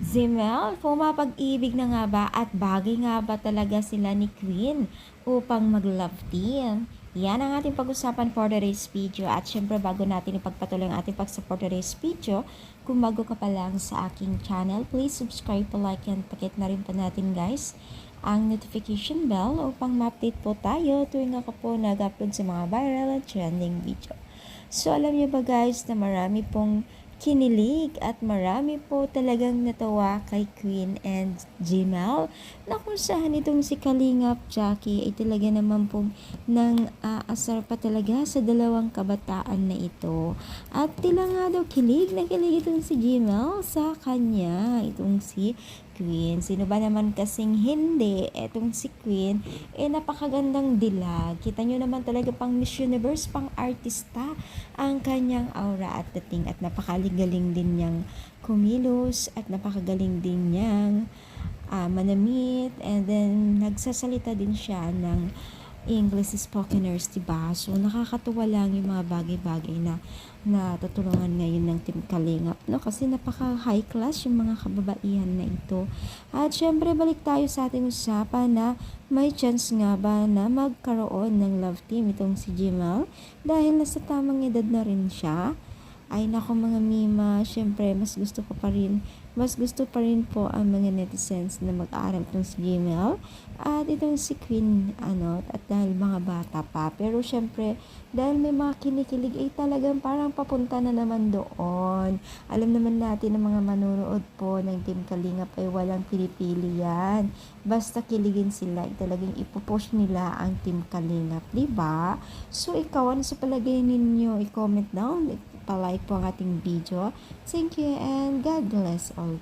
Zimel, pumapag-ibig na nga ba at bagay nga ba talaga sila ni Queen upang mag-love team? Yan ang ating pag-usapan for today's video at syempre bago natin ipagpatuloy ang ating pag-support today's video, kung bago ka pa lang sa aking channel, please subscribe, like, and pakit na rin pa natin guys ang notification bell upang ma-update po tayo tuwing ako po nag-upload sa mga viral at trending video. So alam niyo ba guys na marami pong kinilig at marami po talagang natawa kay Queen and Gmail na kung saan itong si Kalingap Jackie ay talaga naman pong nang aasar pa talaga sa dalawang kabataan na ito. At tila nga daw kilig na kilig itong si Gmail sa kanya, itong si Queen. Sino ba naman kasing hindi? Etong si Queen, eh napakagandang dilag. Kita nyo naman talaga pang Miss Universe, pang artista ang kanyang aura at dating at napakaligaling din niyang kumilos at napakagaling din niyang uh, manamit and then nagsasalita din siya ng English spokeners, diba? So, nakakatuwa lang yung mga bagay-bagay na natutulungan ngayon ng Team Kalingap, no? Kasi napaka-high class yung mga kababaihan na ito. At syempre, balik tayo sa ating usapan na may chance nga ba na magkaroon ng love team itong si Jimal dahil nasa tamang edad na rin siya. Ay nako mga Mima, syempre mas gusto ko pa rin, mas gusto pa rin po ang mga netizens na mag-aaral itong si Gmail at itong si Queen, ano, at dahil mga bata pa. Pero syempre, dahil may mga kinikilig, ay talagang parang papunta na naman doon. Alam naman natin ng mga manunood po ng Team Kalingap ay walang pinipili yan. Basta kiligin sila, talagang ipopost nila ang Team Kalingap, di ba? So, ikaw, ano sa palagay ninyo? I-comment down, pa-like po ang ating video. Thank you and God bless all.